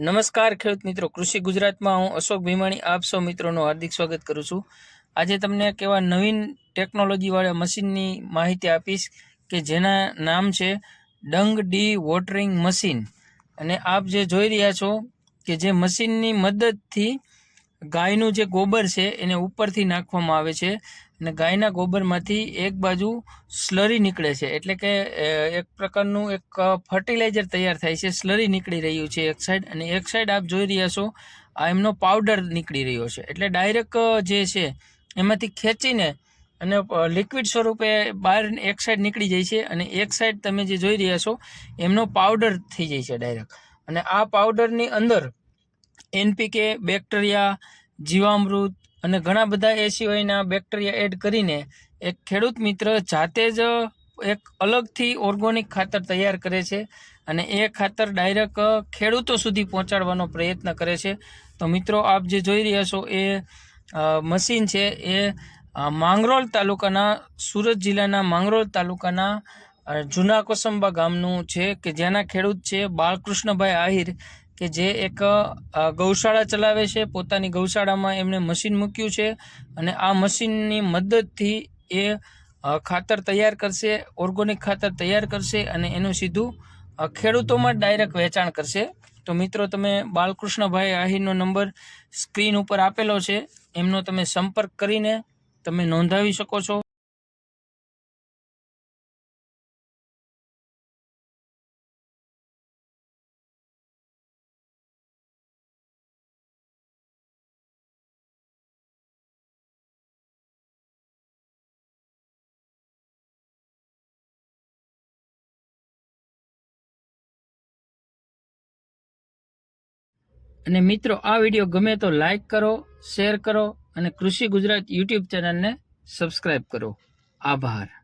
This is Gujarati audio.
નમસ્કાર ખેડૂત મિત્રો. કૃષિ ગુજરાતમાં હું અશોક ભીમાણી આપ સૌ મિત્રોનું હાર્દિક સ્વાગત કરું છું. આજે તમને એક એવા નવીન ટેકનોલોજીવાળા મશીનની માહિતી આપીશ કે જેના નામ છે ડંગ ડી વોટરિંગ મશીન. અને આપ જે જોઈ રહ્યા છો કે જે મશીનની મદદથી ગાયનું જે ગોબર છે એને ઉપરથી નાખવામાં આવે છે. અને ગાયના ગોબરમાંથી એક બાજુ સ્લરી નીકળે છે. એટલે કે એક પ્રકારનું એક ફર્ટિલાઇઝર તૈયાર થાય છે. સ્લરી નીકળી રહ્યું છે એક સાઈડ અને એક સાઈડ આપ જોઈ રહ્યા છો, આ એમનો પાવડર નીકળી રહ્યો છે. એટલે ડાયરેક્ટ જે છે, એમાંથી ખેંચીને અને લિક્વિડ સ્વરૂપે બહાર એક સાઈડ નીકળી જાય છે અને એક સાઈડ તમે જે જોઈ રહ્યા છો, એમનો પાવડર થઈ જાય છે ડાયરેક્ટ અને આ પાવડરની અંદર એનપીકે બેક્ટેરિયા જીવામૃત અને ઘણા બધા એ સિવાયના બેક્ટેરિયા એડ કરીને એક ખેડૂત મિત્ર જાતે જ એક અલગથી ઓર્ગોનિક ખાતર તૈયાર કરે છે અને એ ખાતર ડાયરેક્ટ ખેડૂતો સુધી પહોંચાડવાનો પ્રયત્ન કરે છે. તો મિત્રો, આપ જે જોઈ રહ્યા છો એ મશીન છે. એ માંગરોળ તાલુકાના, સુરત જિલ્લાના માંગરોળ તાલુકાના જૂના કોસંબા ગામનું છે કે જેના ખેડૂત છે બાળકૃષ્ણભાઈ આહિર. કે જે એક ગૌશાળા ચલાવે છે, પોતાની ગૌશાળામાં એમણે મશીન મૂક્યું છે અને આ મશીનની મદદથી એ ખાતર તૈયાર કરશે, ઓર્ગોનિક ખાતર તૈયાર કરશે અને એનું સીધું ખેડૂતોમાં ડાયરેક્ટ વેચાણ કરશે. તો મિત્રો, તમે બાલકૃષ્ણભાઈ આહિરનો નંબર સ્ક્રીન ઉપર આપેલો છે. એમનો તમે સંપર્ક કરીને તમે નોંધાવી શકો છો. અને મિત્રો, આ વીડિયો ગમે તો લાઈક કરો શેર કરો અને કૃષિ ગુજરાત યુટ્યુબ ચેનલને સબસ્ક્રાઈબ કરો. આભાર.